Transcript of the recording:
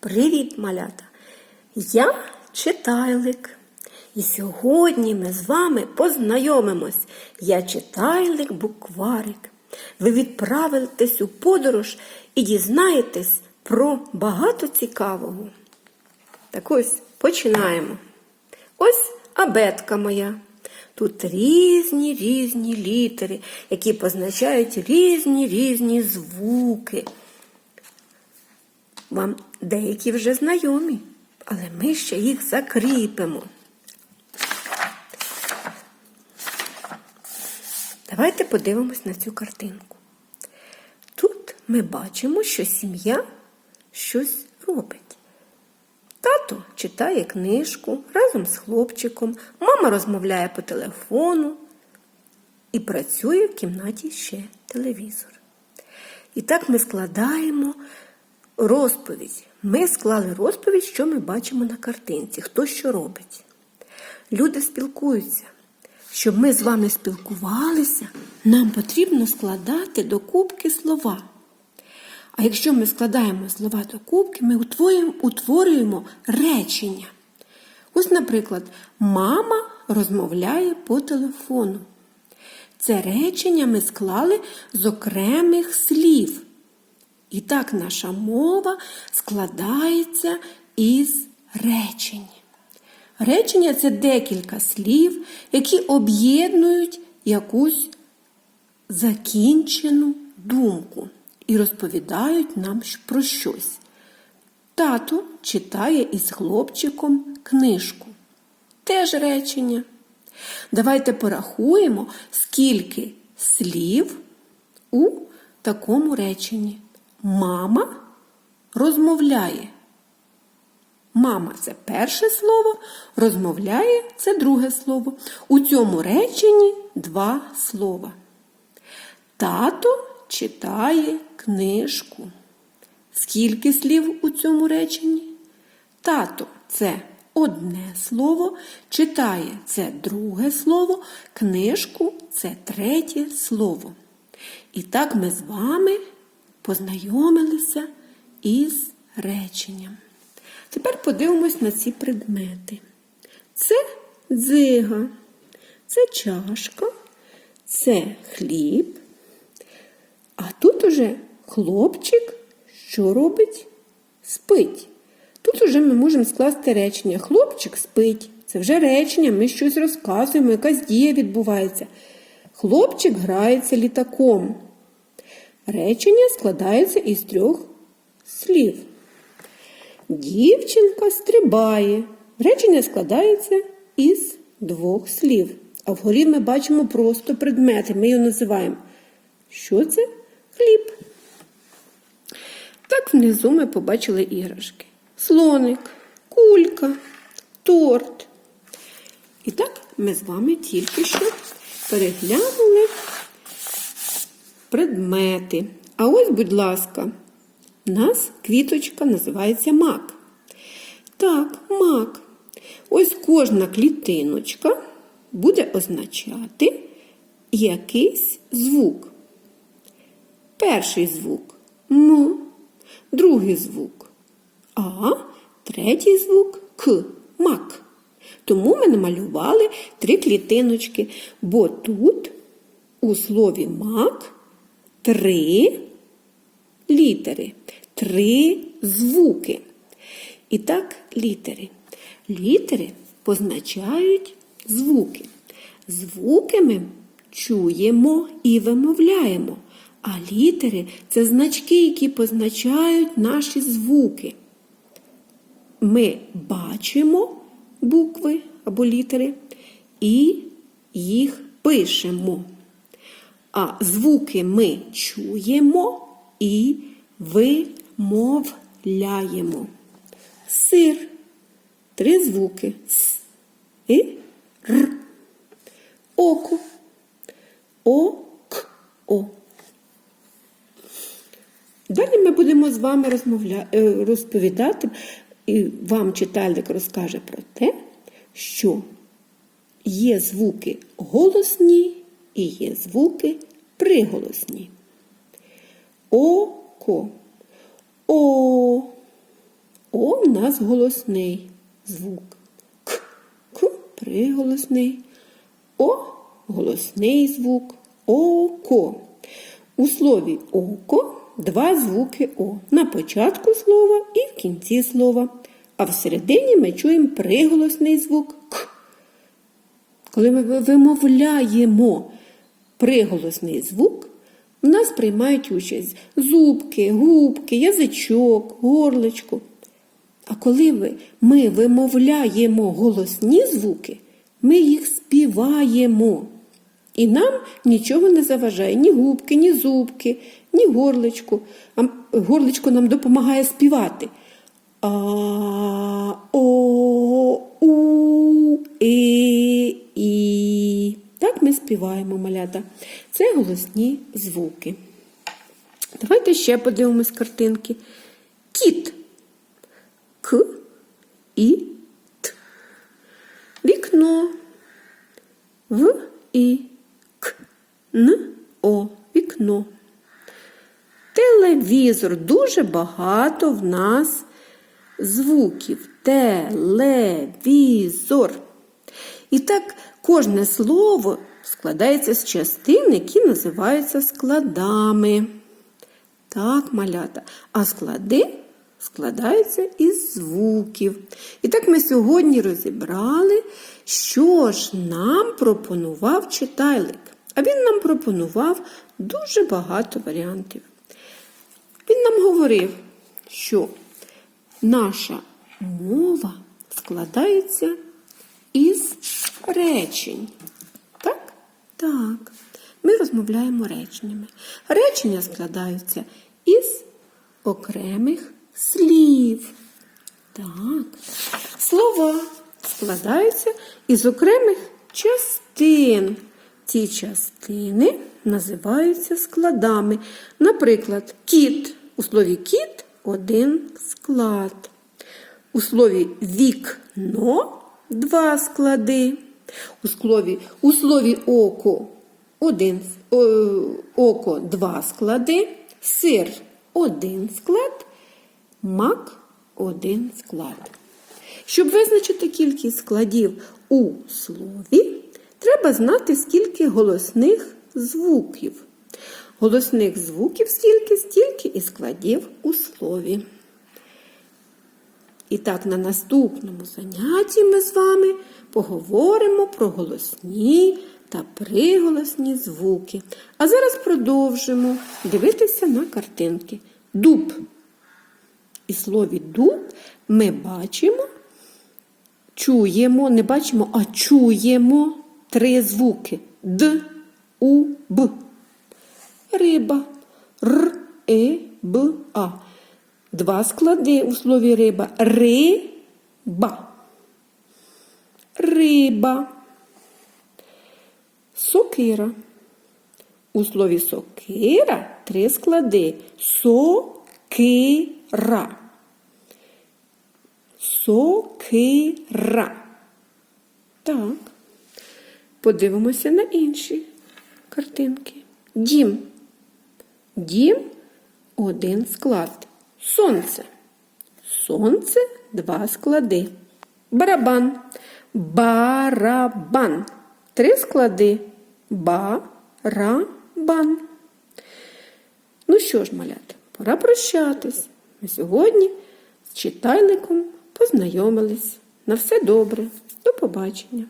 Привіт, малята! Я читайлик. І сьогодні ми з вами познайомимось. Я читайлик букварик. Ви відправитесь у подорож і дізнаєтесь про багато цікавого. Так ось починаємо. Ось абетка моя. Тут різні різні літери, які позначають різні різні звуки. Вам деякі вже знайомі, але ми ще їх закріпимо. Давайте подивимось на цю картинку. Тут ми бачимо, що сім'я щось робить. Тато читає книжку разом з хлопчиком, мама розмовляє по телефону і працює в кімнаті ще телевізор. І так ми складаємо розповідь. Ми склали розповідь, що ми бачимо на картинці, хто що робить. Люди спілкуються. Щоб ми з вами спілкувалися, нам потрібно складати до кубки слова. А якщо ми складаємо слова до кубки, ми утворюємо речення. Ось, наприклад, мама розмовляє по телефону. Це речення ми склали з окремих слів. І так наша мова складається із речень. Речення це декілька слів, які об'єднують якусь закінчену думку і розповідають нам про щось. Тато читає із хлопчиком книжку. Теж речення. Давайте порахуємо, скільки слів у такому реченні. Мама розмовляє. Мама це перше слово, розмовляє це друге слово. У цьому реченні два слова. Тато читає книжку. Скільки слів у цьому реченні? Тато це одне слово, читає це друге слово, книжку це третє слово. І так ми з вами познайомилися із реченням. Тепер подивимось на ці предмети. Це дзига, це чашка, це хліб. А тут уже хлопчик, що робить? Спить. Тут уже ми можемо скласти речення. Хлопчик спить. Це вже речення, ми щось розказуємо, якась дія відбувається. Хлопчик грається літаком. Речення складається із трьох слів. Дівчинка стрибає. Речення складається із двох слів. А вгорі ми бачимо просто предмети. Ми його називаємо. Що це? Хліб. Так внизу ми побачили іграшки. Слоник, кулька, торт. І так ми з вами тільки що переглянули предмети. А ось, будь ласка, у нас квіточка називається мак. Так, мак. Ось кожна клітиночка буде означати якийсь звук. Перший звук М, другий звук А, третій звук К. Мак. Тому ми намалювали три клітиночки, бо тут у слові мак три літери, три звуки. І так, літери. Літери позначають звуки. Звуки ми чуємо і вимовляємо. А літери це значки, які позначають наші звуки. Ми бачимо букви або літери і їх пишемо. А звуки ми чуємо і вимовляємо. Сир. Три звуки С і Р. Око. О, К, О. Далі ми будемо з вами розмовля... е, розповідати, і вам читальник розкаже про те, що є звуки голосні і є звуки приголосні. Око. О. О в нас голосний звук. К, К приголосний. О голосний звук. Око. У слові око два звуки О. На початку слова і в кінці слова. А всередині ми чуємо приголосний звук К. Коли ми вимовляємо приголосний звук, в нас приймають участь зубки, губки, язичок, горличко. А коли ви, ми вимовляємо голосні звуки, ми їх співаємо. І нам нічого не заважає, ні губки, ні зубки, ні горличко. А горличко нам допомагає співати. А, о, у, і. Так ми співаємо малята. Це голосні звуки. Давайте ще подивимось картинки. Кіт. К і Т. Вікно. В і К. Н О. Вікно. Телевізор. Дуже багато в нас звуків. Телевізор. І так кожне слово складається з частин, які називаються складами. Так, малята. А склади складаються із звуків. І так ми сьогодні розібрали, що ж нам пропонував читайлик. А він нам пропонував дуже багато варіантів. Він нам говорив, що наша мова складається із речень. Так? Так. Ми розмовляємо реченнями. Речення складаються із окремих слів. Так. Слова складаються із окремих частин. Ці частини називаються складами. Наприклад, кіт. У слові кіт один склад. У слові вікно два склади. У слові, у слові око один, о, око два склади, сир один склад, мак один склад. Щоб визначити кількість складів у слові, треба знати, скільки голосних звуків. Голосних звуків скільки, стільки і складів у слові. І так, на наступному занятті ми з вами поговоримо про голосні та приголосні звуки. А зараз продовжимо дивитися на картинки. Дуб. І слові дуб ми бачимо, чуємо, не бачимо, а чуємо три звуки Д, У, Б. Риба. Р, Е, Б, А. Два склади у слові риба. Риба. Риба. Сокира. У слові сокира три склади. Сокира. Сокира. Так. Подивимося на інші картинки. Дім. Дім один склад. Сонце. Сонце два склади. Барабан. Барабан. Три склади. Ба-ра-бан. Ну що ж, малята, пора прощатись. Ми сьогодні з читальником познайомились. На все добре. До побачення.